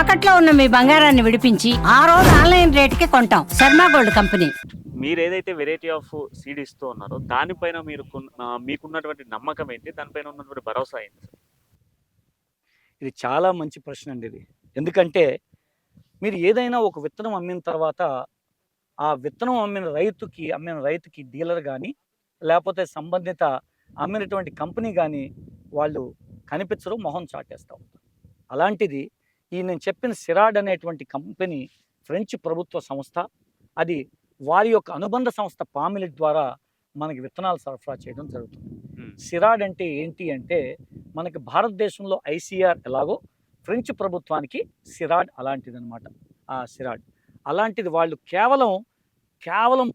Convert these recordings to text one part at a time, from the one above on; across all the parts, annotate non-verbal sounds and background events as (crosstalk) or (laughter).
తాకట్లో ఉన్న మీ బంగారాన్ని విడిపించి ఆ రోజు ఆన్లైన్ రేటుకి కొంటాం. Sharma gold company. మీరు ఏదైతే వెరైటీ ఆఫ్ సీడ్ ఇస్తూ ఉన్నారో దానిపైన మీరు మీకున్నటువంటి నమ్మకం ఏంటి? దానిపైన ఉన్నటువంటి భరోసా ఏంటి సార్? ఇది చాలా మంచి ప్రశ్న అండి ఇది. ఎందుకంటే మీరు ఏదైనా ఒక విత్తనం అమ్మిన తర్వాత ఆ విత్తనం అమ్మిన రైతుకి అమ్మిన రైతుకి డీలర్ కానీ లేకపోతే సంబంధిత అమ్మినటువంటి కంపెనీ కానీ వాళ్ళు కనిపించరు మొహం చాటేస్తూ ఉంటారు. అలాంటిది ఈ నేను చెప్పిన సిరాడ్ అనేటువంటి కంపెనీ ఫ్రెంచ్ ప్రభుత్వ సంస్థ అది వారి యొక్క అనుబంధ సంస్థ పామిలిట్ ద్వారా మనకి విత్తనాలు సరఫరా చేయడం జరుగుతుంది. సిరాడ్ అంటే ఏంటి అంటే మనకి భారతదేశంలో ఐసీఆర్ ఎలాగో ఫ్రెంచ్ ప్రభుత్వానికి సిరాడ్ అలాంటిది అనమాట ఆ సిరాడ్. అలాంటిది వాళ్ళు కేవలం కేవలం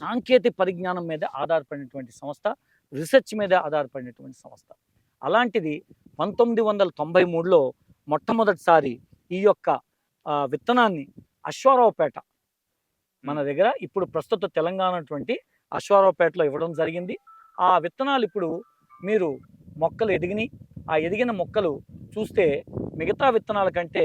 సాంకేతిక పరిజ్ఞానం మీద ఆధారపడినటువంటి సంస్థ రీసెర్చ్ మీద ఆధారపడినటువంటి సంస్థ. అలాంటిది పంతొమ్మిది వందల తొంభై మూడులో మొట్టమొదటిసారి ఈ యొక్క విత్తనాన్ని అశ్వారావుపేట మన దగ్గర ఇప్పుడు ప్రస్తుత తెలంగాణ అటువంటి అశ్వారావుపేటలో ఇవ్వడం జరిగింది. ఆ విత్తనాలు ఇప్పుడు మీరు మొక్కలు ఎదిగినాయి ఆ ఎదిగిన మొక్కలు చూస్తే మిగతా విత్తనాల కంటే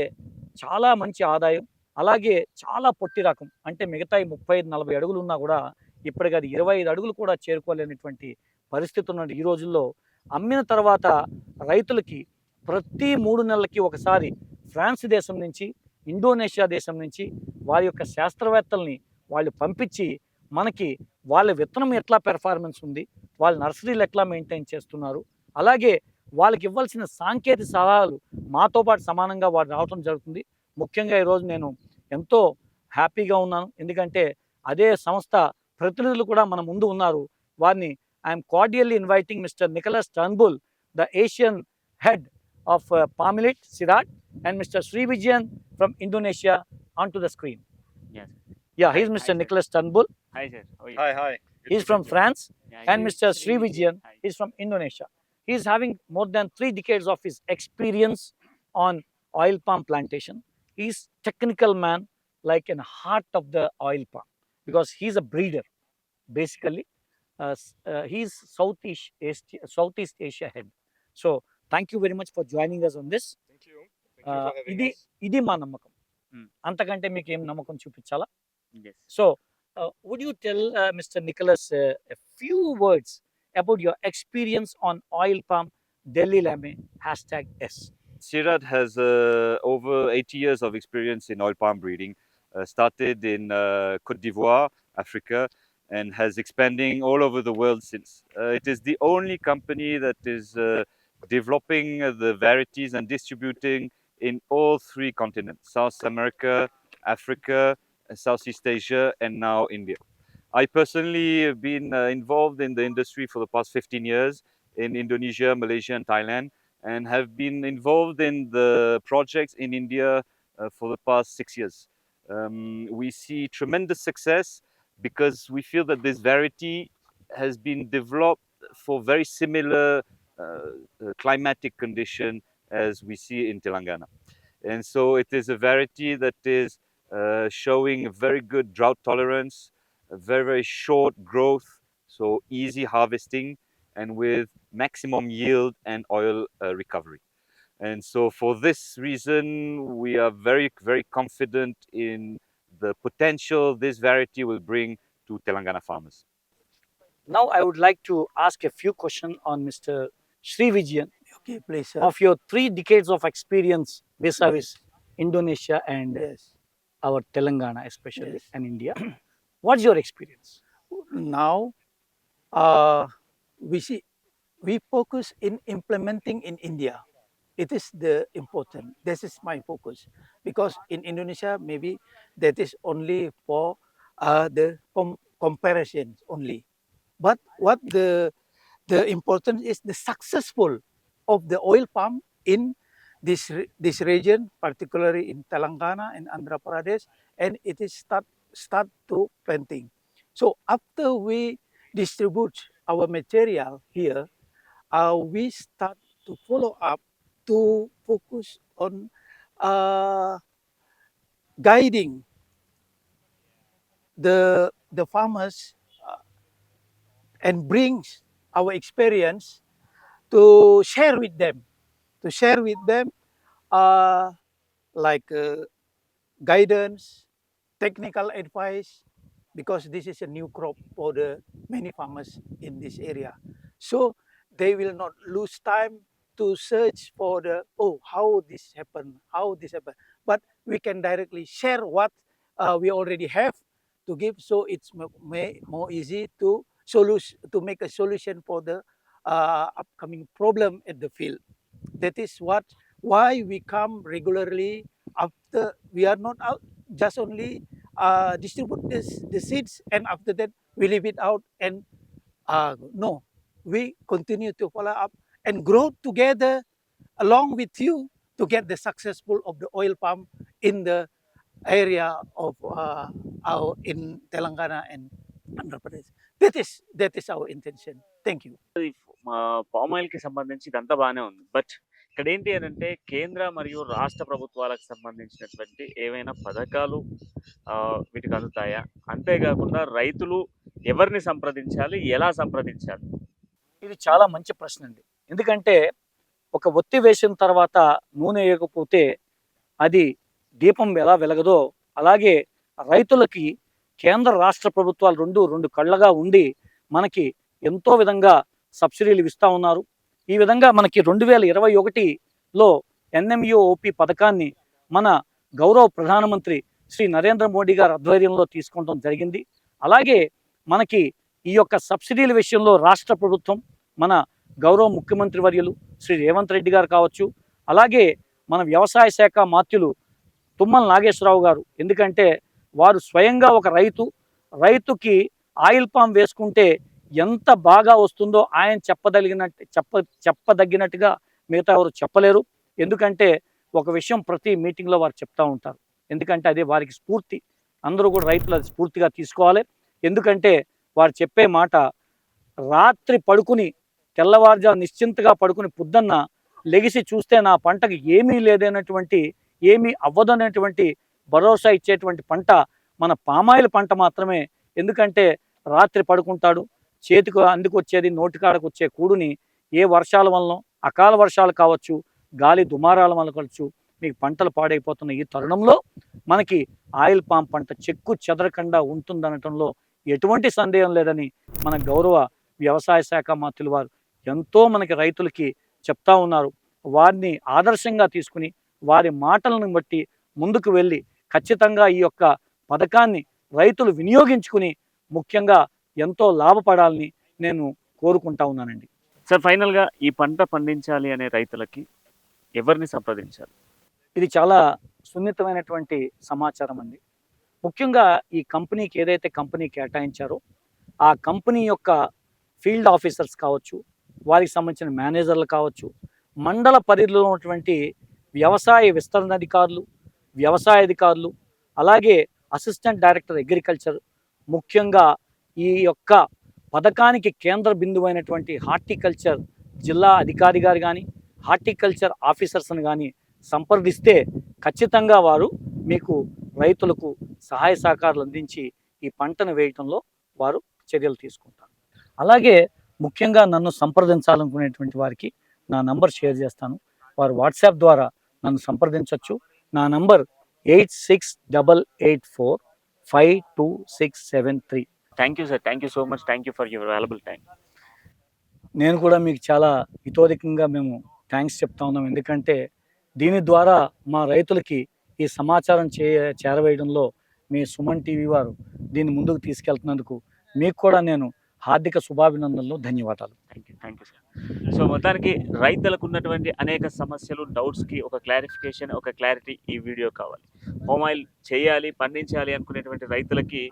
చాలా మంచి ఆదాయం అలాగే చాలా పొట్టి రకం. అంటే మిగతా ఈ ముప్పై ఐదు నలభై అడుగులు ఉన్నా కూడా ఇప్పటికి అది ఇరవై ఐదు అడుగులు కూడా చేరుకోలేనటువంటి పరిస్థితి ఉన్న ఈ రోజుల్లో అమ్మిన తర్వాత రైతులకి ప్రతి మూడు నెలలకి ఒకసారి ఫ్రాన్స్ దేశం నుంచి ఇండోనేషియా దేశం నుంచి వారి యొక్క శాస్త్రవేత్తల్ని వాళ్ళు పంపించి మనకి వాళ్ళ విత్తనం ఎట్లా పెర్ఫార్మెన్స్ ఉంది వాళ్ళ నర్సరీలు ఎట్లా మెయింటైన్ చేస్తున్నారు అలాగే వాళ్ళకి ఇవ్వాల్సిన సాంకేతిక సలహాలు మాతో పాటు సమానంగా వారు రావడం జరుగుతుంది. ముఖ్యంగా ఈరోజు నేను ఎంతో హ్యాపీగా ఉన్నాను. ఎందుకంటే అదే సంస్థ ప్రతినిధులు కూడా మన ముందు ఉన్నారు. వారిని I am cordially inviting mister Nicholas Turnbull the Asian head of uh, Sirat and Mr. Srivijayan from Indonesia onto the screen. Yes. Yeah, he's Mr. Hi, Nicholas Turnbull. Hi, sir. How are you? Hi, hi. Good he's from France. Yeah, and Mr. Srivijayan is from Indonesia. He's having more than three decades of his experience on oil palm plantation. He's technical man, like in heart of the oil palm, because he's a breeder, basically. Uh, uh, he's Southeast Asia, Southeast Asia head. So thank you very much for joining us on this. Thank you. Thank you Uh, for having ఇది us. ఇది మా నమ్మకం Hmm. అంతకంటే మీకు ఏం నమ్మకం చూపించాలా Yes. So, uh, would you tell uh, Mr. Nicholas uh, a few words about your experience on oil palm Delhi Lame hashtag S? Sirad has uh, over 80 years of experience in oil palm breeding. Uh, started in uh, Cote d'Ivoire, Africa, and has expanding all over the world since. Uh, it is the only company that is uh, developing the varieties and distributing in all three continents: South America, Africa, Southeast Asia, and now India. I personally have been uh, involved in the industry for the past 15 years in Indonesia, Malaysia, and Thailand and have been involved in the projects in India uh, for the past six years. Um, we see tremendous success because we feel that this variety has been developed for very similar climatic condition as we see in Telangana. And so it is a variety that is uh, showing a very good drought tolerance, very, very short growth, so easy harvesting, and with maximum yield and oil uh, recovery. And so, for this reason, we are very, very confident in the potential this variety will bring to Telangana farmers. Now, I would like to ask a few questions on Mr. Sri Vijayan Okay, please, sir. of your three decades of experience vis-a-vis Indonesia and Yes. our Telangana, especially Yes. and India. (clears throat) What's your experience? Now, uh, we see we focus in implementing in India. It is the important. This is my focus because in Indonesia maybe that is only for uh, the com- comparisons only. But what the the important is the successful of the oil palm in this this region, particularly in Telangana and Andhra Pradesh, and it is start start to planting. So after we distribute our material here, uh, we start to follow up to focus on uh, guiding the the farmers uh, and brings our experience to share with them, to share with them uh, like uh, guidance, technical advice, because this is a new crop for the many farmers in this area. So they will not lose time to search for the oh how this happened, how this happened. But we can directly share what uh, we already have to give, so it's more easy to solution to make a solution for the uh, upcoming problem at the field. That is what why we come regularly after we are not out just only uh, distribute this, the seeds and after that we leave it out and uh, no we continue to follow up and grow together along with you to get the successful of the oil palm in the area of uh, our in Telangana and Andhra Pradesh. That is that is our intention. Thank you. Palm ఆయిల్కి సంబంధించి ఇదంతా బాగానే ఉంది. But ఇక్కడ ఏంటి అని అంటే కేంద్ర మరియు రాష్ట్ర ప్రభుత్వాలకు సంబంధించినటువంటి ఏవైనా పథకాలు వీటికి అందుతాయా? అంతేకాకుండా రైతులు ఎవరిని సంప్రదించాలి? ఎలా సంప్రదించాలి? ఇది చాలా మంచి ప్రశ్న అండి. ఎందుకంటే ఒక ఒత్తి వేసిన తర్వాత నూనె వేయకపోతే అది దీపం ఎలా వెలగదో అలాగే రైతులకి కేంద్ర రాష్ట్ర ప్రభుత్వాలు రెండు రెండు కళ్ళగా ఉండి మనకి ఎంతో విధంగా సబ్సిడీలు ఇస్తూ ఉన్నారు. ఈ విధంగా మనకి రెండు వేల ఇరవై ఒకటిలో ఎన్ఎంయుఓపి పథకాన్ని మన గౌరవ ప్రధానమంత్రి శ్రీ నరేంద్ర మోడీ గారి ఆధ్వర్యంలో తీసుకోవడం జరిగింది. అలాగే మనకి ఈ యొక్క సబ్సిడీల విషయంలో రాష్ట్ర ప్రభుత్వం మన గౌరవ ముఖ్యమంత్రి వర్యులు శ్రీ రేవంత్ రెడ్డి గారు కావచ్చు అలాగే మన వ్యవసాయ శాఖ మాత్యులు తుమ్మల నాగేశ్వరరావు గారు. ఎందుకంటే వారు స్వయంగా ఒక రైతు రైతుకి ఆయిల్ పామ్ వేసుకుంటే ఎంత బాగా వస్తుందో ఆయన చెప్పదలిగిన చెప్ప చెప్పదగినట్టుగా మిగతా ఎవరు చెప్పలేరు. ఎందుకంటే ఒక విషయం ప్రతి మీటింగ్లో వారు చెప్తూ ఉంటారు. ఎందుకంటే అదే వారికి స్ఫూర్తి. అందరూ కూడా రైతులు అది స్ఫూర్తిగా తీసుకోవాలి. ఎందుకంటే వారు చెప్పే మాట రాత్రి పడుకుని తెల్లవారుజా నిశ్చింతగా పడుకుని పొద్దున్న లెగిసి చూస్తే నా పంటకు ఏమీ లేదనేటువంటి ఏమీ అవ్వదనేటువంటి భరోసా ఇచ్చేటువంటి పంట మన పామాయిల్ పంట మాత్రమే. ఎందుకంటే రాత్రి పడుకుంటాడు చేతికి అందుకొచ్చేది నోటికాడకు వచ్చే కూడుని ఏ వర్షాల వలన అకాల వర్షాలు కావచ్చు గాలి దుమారాల వల్ల కావచ్చు మీకు పంటలు పాడైపోతున్న ఈ తరుణంలో మనకి ఆయిల్ పామ్ పంట చెక్కు చెదరకుండా ఉంటుందనటంలో ఎటువంటి సందేహం లేదని మన గౌరవ వ్యవసాయ శాఖ మంత్రులు వారు ఎంతో మనకి రైతులకి చెప్తా ఉన్నారు. వారిని ఆదర్శంగా తీసుకుని వారి మాటలను బట్టి ముందుకు వెళ్ళి ఖచ్చితంగా ఈ యొక్క పథకాన్ని రైతులు వినియోగించుకుని ముఖ్యంగా ఎంతో లాభపడాలని నేను కోరుకుంటా ఉన్నానండి. సార్ ఫైనల్గా ఈ పంట పండించాలి అనే రైతులకి ఎవరిని సంప్రదించాలి? ఇది చాలా సున్నితమైనటువంటి సమాచారం అండి ముఖ్యంగా ఈ కంపెనీకి ఏదైతే కంపెనీ కేటాయించారో ఆ కంపెనీ యొక్క ఫీల్డ్ ఆఫీసర్స్ కావచ్చు వారికి సంబంధించిన మేనేజర్లు కావచ్చు మండల పరిధిలో ఉన్నటువంటి వ్యవసాయ విస్తరణ అధికారులు వ్యవసాయ అధికారులు అలాగే అసిస్టెంట్ డైరెక్టర్ అగ్రికల్చర్ ముఖ్యంగా ఈ యొక్క పథకానికి కేంద్ర బిందువైనటువంటి హార్టికల్చర్ జిల్లా అధికారి గారు కానీ హార్టికల్చర్ ఆఫీసర్స్ని కానీ సంప్రదిస్తే ఖచ్చితంగా వారు మీకు రైతులకు సహాయ సహకారాలు అందించి ఈ పంటను వేయటంలో వారు చర్యలు తీసుకుంటారు. అలాగే ముఖ్యంగా నన్ను సంప్రదించాలనుకునేటువంటి వారికి నా నంబర్ షేర్ చేస్తాను. వారు వాట్సాప్ ద్వారా నన్ను సంప్రదించవచ్చు నా number eight six double eight four five two six seven three. Thank you sir thank you so much thank you for your available time నేను కూడా మీకు చాలా హితోధికంగా మేము థ్యాంక్స్ చెప్తా ఉన్నాం. ఎందుకంటే దీని ద్వారా మా రైతులకి ఈ సమాచారం చే చేరవేయడంలో మీ సుమన్ టీవీ వారు దీన్ని ముందుకు తీసుకెళ్తున్నందుకు మీకు కూడా నేను హార్దిక శుభాభినందనలు ధన్యవాదాలు. Thank you thank you sir so మొత్తానికి రైతులకు ఉన్నటువంటి అనేక సమస్యలు డౌట్స్కి ఒక క్లారిఫికేషన్ ఒక క్లారిటీ ఈ వీడియో కావాలి. హోమ్ ఆయిల్ చేయాలి పండించాలి అనుకునేటువంటి రైతులకి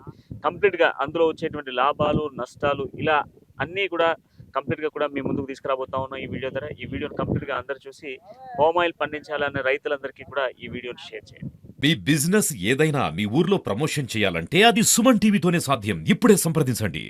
కంప్లీట్గా అందులో వచ్చేటువంటి లాభాలు నష్టాలు ఇలా అన్నీ కూడా కంప్లీట్గా కూడా మీ ముందుకు తీసుకురాబోతా ఉన్నాం ఈ వీడియో ద్వారా. ఈ వీడియోని కంప్లీట్గా అందరు చూసి హోమ్ ఆయిల్ పండించాలనే రైతులందరికీ కూడా ఈ వీడియోని షేర్ చేయండి. మీ బిజినెస్ ఏదైనా మీ ఊర్లో ప్రమోషన్ చేయాలంటే అది సుమన్ టీవీతోనే సాధ్యం. ఇప్పుడే సంప్రదించండి.